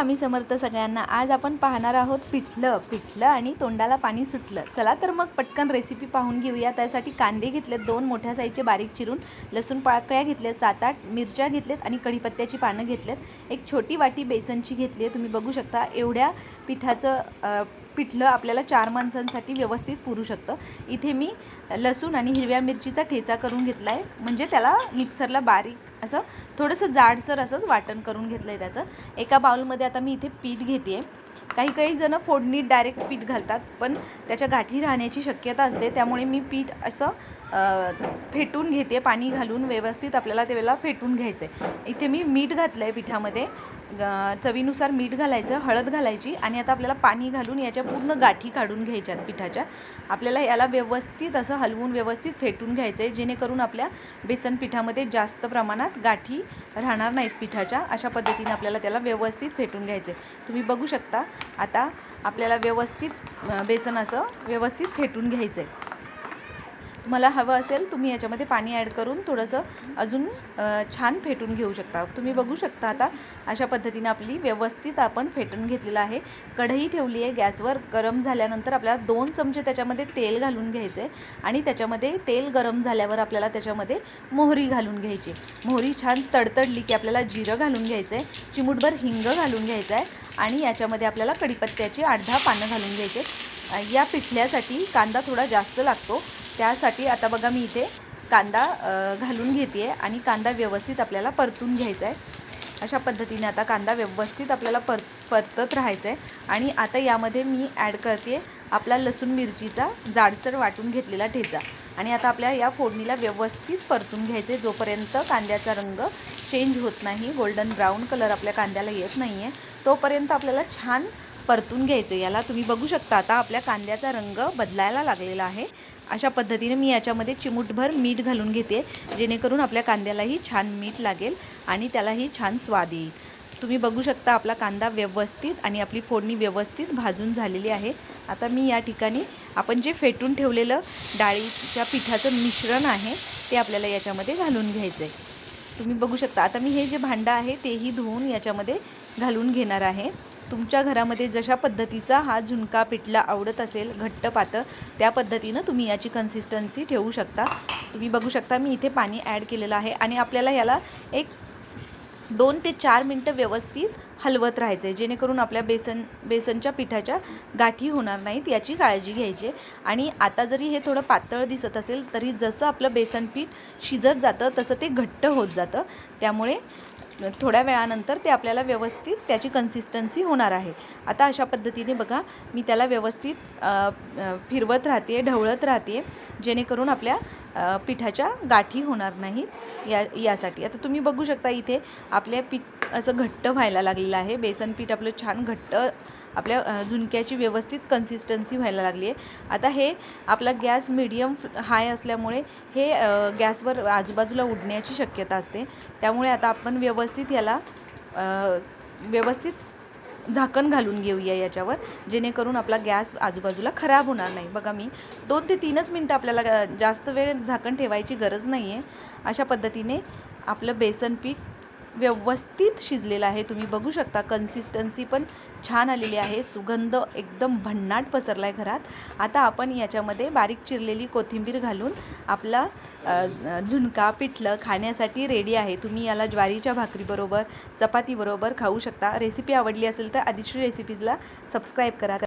स्वामी समर्थ सगळ्यांना. आज आपण पाहणार आहोत पिठलं पिठलं आणि तोंडाला पाणी सुटलं. चला तर मग पटकन रेसिपी पाहून घेऊया. त्यासाठी कांदे घेतलेत दोन मोठ्या साईजचे बारीक चिरून. लसूण पाकळ्या घेतल्या सात आठ मिरच्या घेतल्यात आणि कढीपत्त्याची पानं घेतल्यात. एक छोटी वाटी बेसनची घेतली आहे तुम्ही बघू शकता. एवढ्या पिठाचं पिठलं आपल्याला चार माणसांसाठी व्यवस्थित पुरू शकतं. इथे मी लसूण आणि हिरव्या मिरचीचा ठेचा करून घेतला आहे म्हणजे त्याला मिक्सरला बारीक असं थोडंसं जाडसर असंच वाटण करून घेतलं आहे त्याचं. एका बाउलमध्ये आता मी इथे पीठ घेते आहे काही काही जणं फोडणीत डायरेक्ट पीठ घालतात पण त्याच्या गाठी राहण्याची शक्यता असते. त्यामुळे मी पीठ असं फेटून घेते पाणी घालून व्यवस्थित आपल्याला त्यावेळेला फेटून घ्यायचं आहे इथे मी मीठ घातलं आहे पिठामध्ये. चवीनुसार मीठ घालायचं हळद घालायची आणि आता आपल्याला पाणी घालून याच्या पूर्ण गाठी काढून घ्यायच्यात पिठाच्या. आपल्याला याला व्यवस्थित असं हलवून व्यवस्थित फेटून घ्यायचं आहे जेणेकरून आपल्या बेसन पिठामध्ये जास्त प्रमाणात गाठी राहणार नाहीत पिठाच्या. अशा पद्धतीने आपल्याला त्याला व्यवस्थित फेटून घ्यायचं आहे तुम्ही बघू शकता आता आपल्याला व्यवस्थित बेसन असं व्यवस्थित फेटून घ्यायचं आहे तुम्हाला हवं असेल तुम्ही याच्यामध्ये पाणी ॲड करून थोडंसं अजून छान फेटून घेऊ शकता. तुम्ही बघू शकता आता अशा पद्धतीने आपली व्यवस्थित आपण फेटून घेतलेलं आहे. कढई ठेवली आहे गॅसवर गरम झाल्यानंतर आपल्याला दोन चमचे त्याच्यामध्ये तेल घालून घ्यायचे आणि त्याच्यामध्ये तेल गरम झाल्यावर आपल्याला त्याच्यामध्ये मोहरी घालून घ्यायची. मोहरी छान तडतडली की आपल्याला जिरं घालून घ्यायचं आहे चिमूटभर हिंग घालून घ्यायचं आहे आणि याच्यामध्ये आपल्याला कढीपत्त्याची आठ दहा पानं घालून घ्यायचे. या पिठल्यासाठी कांदा थोडा जास्त लागतो. त्यासाठी आता बघा मी इथे कांदा घालून घेते आहे आणि कांदा व्यवस्थित आपल्याला परतून घ्यायचा आहे अशा पद्धतीने आता कांदा व्यवस्थित आपल्याला पर परतत राहायचा आहे आणि आता यामध्ये मी ॲड करते आपला लसूण मिरचीचा जाडसर वाटून घेतलेला ठेचा. आणि आता आपल्या या फोडणीला व्यवस्थित परतून घ्यायचे जोपर्यंत कांद्याचा रंग चेंज होत नाही गोल्डन ब्राऊन कलर आपल्या कांद्याला येत नाही आहे तोपर्यंत आपल्याला छान परतून घ्यायचं याला तुम्ही बघू शकता आता आपल्या कांद्याचा रंग बदलायला लागलेला आहे. अशा पद्धतीने मी याच्यामध्ये चिमूटभर मीठ घालून घेते जेणेकरून आपल्या कांद्यालाही छान मीठ लागेल आणि त्यालाही छान स्वाद येईल. तुम्ही बघू शकता आपला कांदा व्यवस्थित आणि आपली फोडणी व्यवस्थित भाजून झालेली आहे. आता मी या ठिकाणी आपण जे फेटून ठेवलेलं डाळीच्या पिठाचं मिश्रण आहे ते आपल्याला याच्यामध्ये घालून घ्यायचं आहे तुम्ही बघू शकता आता मी हे जे भांडं आहे तेही धुवून याच्यामध्ये घालून घेणार आहे. तुमच्या घरामध्ये जशा पद्धतीचा हा झुणका पिठला आवडत असेल घट्ट पातळ त्या पद्धतीनं तुम्ही याची कन्सिस्टन्सी ठेवू शकता तुम्ही बघू शकता मी इथे पाणी ॲड केलेलं आहे आणि आपल्याला याला एक दोन ते चार मिनटं व्यवस्थित हलवत राहायचं आहे जेणेकरून आपल्या बेसन बेसनच्या पिठाच्या गाठी होणार नाहीत याची काळजी घ्यायची आहे. आणि आता जरी हे थोडं पातळ दिसत असेल तरी जसं आपलं बेसन पीठ शिजत जातं तसं ते घट्ट होत जातं त्यामुळे थोड्या वेळानंतर ते आपल्याला व्यवस्थित त्याची कन्सिस्टन्सी होणार आहे. आता अशा पद्धतीने बघा मी त्याला व्यवस्थित फिरवत राहते ढवळत राहते जेणेकरून आपल्या पिठाच्या गाठी होणार नाहीत या यासाठी. आता तुम्ही बघू शकता इथे आपल्या पीठ असं घट्ट व्हायला लागलेलं आहे. बेसन पीठ आपलं छान घट्ट आपल्या झुणक्याची व्यवस्थित कन्सिस्टन्सी व्हायला लागली आहे. आता हे आपला गॅस मिडियम हाय असल्यामुळे हे गॅसवर आजूबाजूला उडण्याची शक्यता असते. त्यामुळे आता आपण व्यवस्थित व्यवस्थित याला व्यवस्थित झाकण घालून घेऊया याच्यावर जेणेकरून आपला गॅस आजूबाजूला खराब होणार नाही. बघा मी दोन ते तीनच मिनटं आपल्याला जास्त वेळ झाकण ठेवायची गरज नाही आहे अशा पद्धतीने आपलं बेसन पीठ व्यवस्थित शिजलेलं आहे. तुम्ही बघू शकता कन्सिस्टन्सी पण छान आलेली आहे. सुगंध एकदम भन्नाट पसरला आहे घरात. आता आपण याच्यामध्ये बारीक चिरलेली कोथिंबीर घालून आपला झुणका पिठलं खाण्यासाठी रेडी आहे. तुम्ही याला ज्वारीच्या भाकरीबरोबर चपातीबरोबर खाऊ शकता. रेसिपी आवडली असेल तर आधीची रेसिपीजला सबस्क्राईब करा.